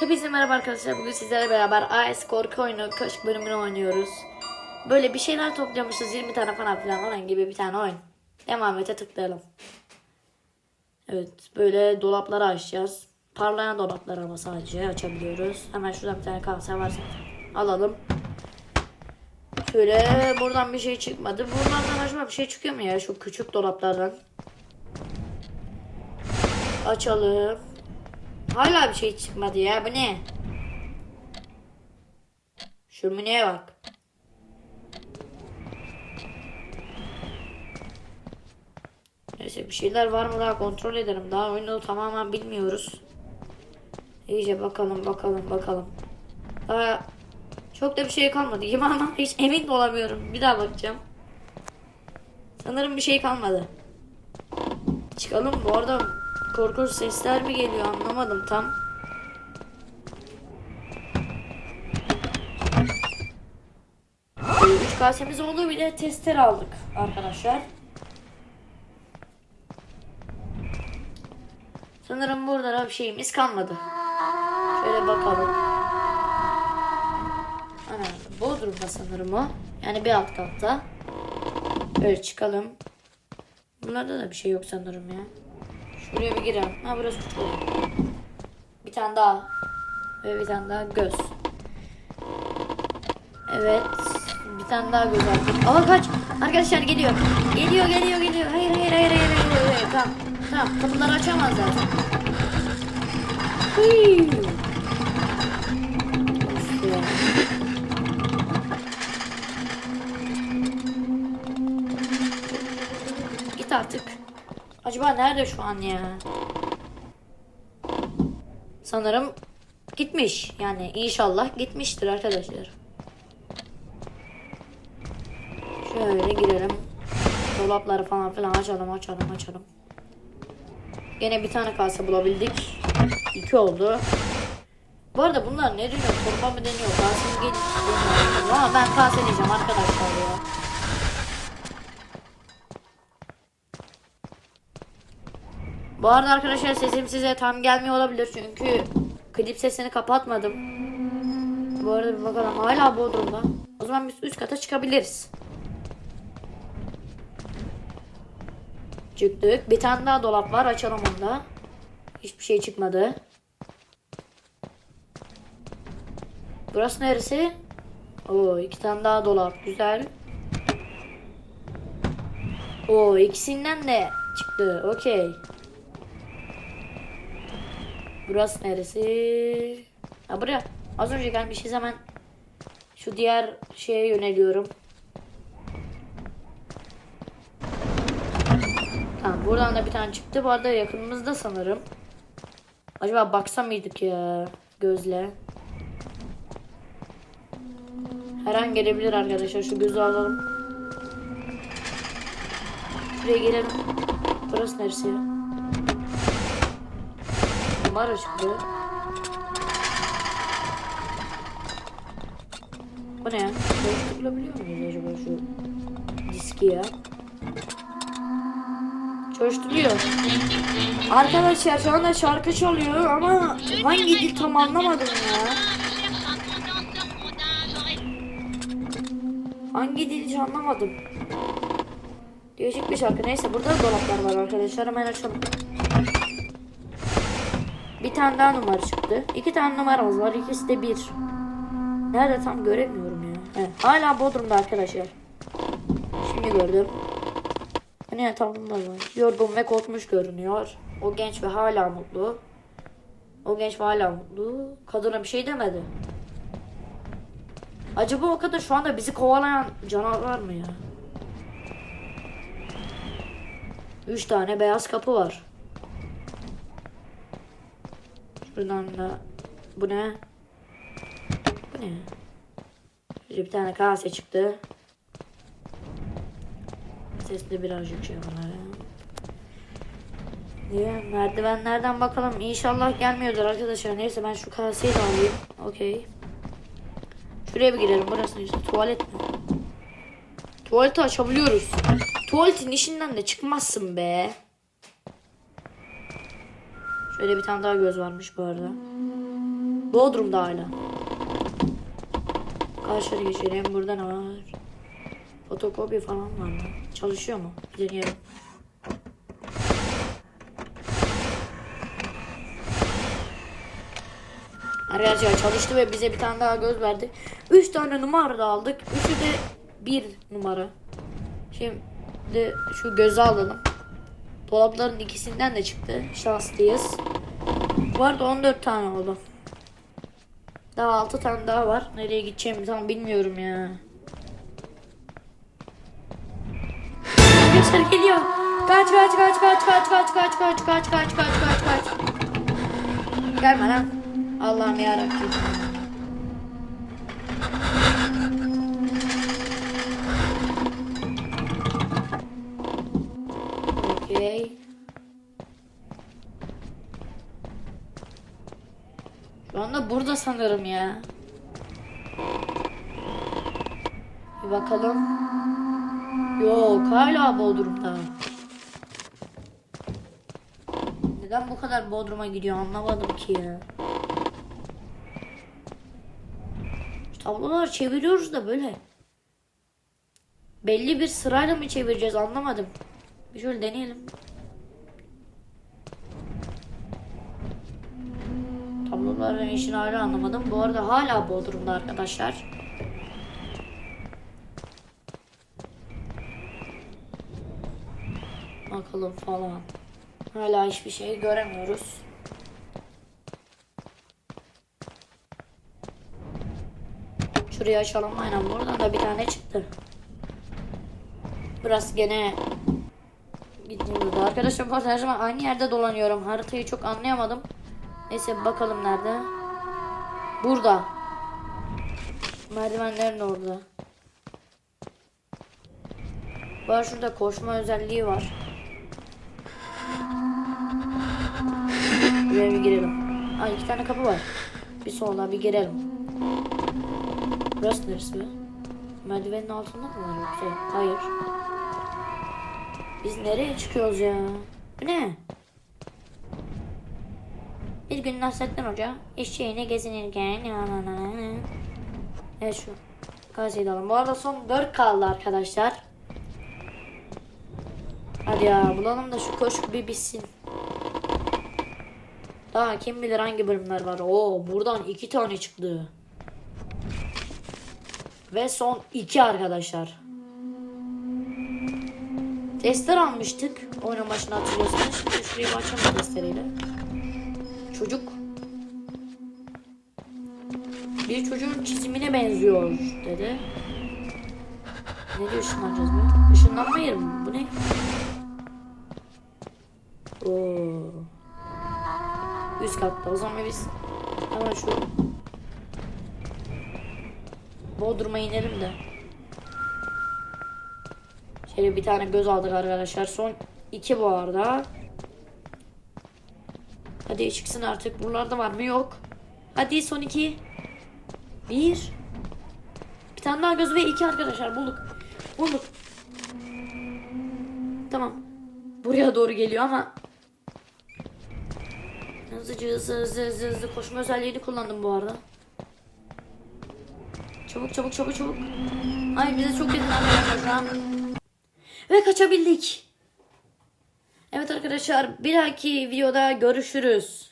Hepinize merhaba arkadaşlar. Bugün sizlerle beraber AS korku oyunu köşk bölümünü oynuyoruz. Böyle bir şeyler topluyormuşuz. 20 tane falan filan onun gibi bir tane oyun. Devam ete tıklayalım. Evet böyle dolapları açacağız. Parlayan dolaplar ama sadece açabiliyoruz. Hemen şuradan bir tane kase var. Alalım. Şöyle buradan bir şey çıkmadı. Buradan acaba bir şey çıkıyor mu ya şu küçük dolaplardan? Açalım. Hala bir şey çıkmadı ya. Bu ne? Şömineye bak. Neyse bir şeyler var mı daha kontrol edelim. Daha oyunu tamamen bilmiyoruz. İyice bakalım bakalım bakalım. Daha çok da bir şey kalmadı ama hiç emin de olamıyorum. Bir daha bakacağım. Sanırım bir şey kalmadı. Çıkalım bu arada korkunç sesler mi geliyor anlamadım tam. Üç kasemiz oldu bile tester aldık arkadaşlar. Sanırım burada da bir şeyimiz kalmadı. Şöyle bakalım. Ana, Bodrum'da sanırım o. Yani bir alt katta. Böyle çıkalım. Bunlarda da bir şey yok sanırım ya. Şuraya bir girelim. Ha burası oldu. Bir tane daha. Ve bir tane daha göz. Evet. Bir tane daha göz aldık. Ama kaç. Arkadaşlar geliyor. Geliyor geliyor geliyor. Hayır hayır hayır hayır. hayır, hayır. Tamam. Tamam. Kapıları açamaz zaten. Hıy. Git artık. Acaba nerede şu an ya? Sanırım gitmiş. Yani inşallah gitmiştir arkadaşlar. Şöyle girelim. Dolapları falan filan açalım açalım açalım. Gene bir tane kase bulabildik. İki oldu. Bu arada bunlar ne deniyor? Torba mı deniyor? Kase mi deniyor? Ama ben kase diyeceğim arkadaşlar ya. Bu arada arkadaşlar sesim size tam gelmiyor olabilir çünkü klip sesini kapatmadım. Bu arada bir bakalım hala Bodrum'da. O zaman biz üst kata çıkabiliriz. Çıktık. Bir tane daha dolap var. Açalım onu da. Hiçbir şey çıkmadı. Burası neresi? Oo iki tane daha dolap. Güzel. Oo ikisinden de çıktı. Okey. Burası neresi? Ha buraya. Az önce gelmişiz hemen. Şu diğer şeye yöneliyorum. Tamam buradan da bir tane çıktı. Bu arada yakınımızda sanırım. Acaba baksa mıydık ya gözle? Her an gelebilir arkadaşlar. Şu gözü alalım. Şuraya gelelim. Burası neresi? Numara çıktı. Bu ne ya? Çalıştırılabiliyor muyuz acaba şu diski ya? Çalıştırılıyor. Arkadaşlar şu anda şarkı çalıyor ama hangi dil tam anlamadım ya. Hangi dil hiç anlamadım. Değişik bir şarkı. Neyse burada da dolaplar var arkadaşlar. Hemen açalım. Bir tane daha numara çıktı. İki tane numaramız var. İkisi de bir. Nerede tam göremiyorum ya. Evet. Hala Bodrum'da arkadaşlar. Şimdi gördüm. Tam bunlar var. Yorgun ve korkmuş görünüyor. O genç ve hala mutlu. O genç ve hala mutlu. Kadına bir şey demedi. Acaba o kadar şu anda bizi kovalayan canavar mı ya? Üç tane beyaz kapı var. Şuradan da bu ne? Bu ne? Şöyle bir tane kase çıktı. Sesli birazcık şey bunlar. Niye? Merdivenlerden bakalım. İnşallah gelmiyordur arkadaşlar. Neyse ben şu kaseyi de alayım. Okey. Şuraya bir girelim. Burası işte? Tuvalet mi? Tuvaleti açabiliyoruz. Tuvaletin işinden de çıkmazsın be. Şöyle bir tane daha göz varmış bu arada. Bodrum'da hala. Karşıya geçelim. Burada ne var? Fotokopi falan var mı? Çalışıyor mu? Bir Deneyelim. Arkadaşlar çalıştı ve bize bir tane daha göz verdi. 3 tane numara da aldık. Üçü de bir numara. Şimdi şu gözü alalım. Dolapların ikisinden de çıktı. Şanslıyız. Bu arada 14 tane oldu. Daha 6 tane daha var. Nereye gideceğimi tam bilmiyorum ya. Arkadaşlar geliyor. Kaç kaç kaç kaç kaç kaç kaç kaç kaç kaç kaç kaç kaç. Gelme lan. Allah'ım yarabbim. Okey. Şu anda burada sanırım ya. Bir bakalım. Yok hala Bodrum'da. Neden bu kadar Bodrum'a gidiyor anlamadım ki ya. Tabloları çeviriyoruz da böyle. Belli bir sırayla mı çevireceğiz anlamadım. Bir şöyle deneyelim. Tabloların işini hala anlamadım. Bu arada hala Bodrum'da arkadaşlar. Bakalım falan. Hala hiçbir şey göremiyoruz. Şurayı açalım. Aynen buradan da bir tane çıktı. Burası gene. Arkadaşlar bu her zaman aynı yerde dolanıyorum. Haritayı çok anlayamadım. Neyse bakalım nerede. Burada. Merdivenlerin orada. Var şurada koşma özelliği var. Buraya bir girelim. Ay iki tane kapı var. Bir solda bir girelim. Burası neresi? Merdivenin altında mı var yoksa? Hayır. Biz nereye çıkıyoruz ya? Bu ne? Bir gün Nasrettin Hoca eşeğine gezinirken Evet şu gazeteyi alalım. Bu arada son 4 kaldı arkadaşlar. Hadi ya bulalım da şu koşu bir bitsin. Daha kim bilir hangi bölümler var. Oo buradan iki tane çıktı. Ve son iki arkadaşlar. Tester almıştık. Oyun başına hatırlıyorsanız. Şimdi şurayı açalım testereyle. Çocuk. Bir çocuğun çizimine benziyor dedi. Ne diyor ışınlanacağız mı? Işınlanma yeri mi? Bu ne? Oo. Üst katta. O zaman biz hemen şu Bodrum'a inelim de. Şöyle bir tane göz aldık arkadaşlar. Son iki bu arada. Hadi çıksın artık. Buralarda var mı? Yok. Hadi son iki. Bir. Bir tane daha göz ve iki arkadaşlar. Bulduk. Bulduk. Tamam. Buraya doğru geliyor ama Hızlıca hızlı hızlı hızlı hızlı koşma özelliğini kullandım bu arada. Çabuk çabuk çabuk çabuk. Ay bize çok yakın arkadaşlar. Ve kaçabildik. Evet arkadaşlar bir dahaki videoda görüşürüz.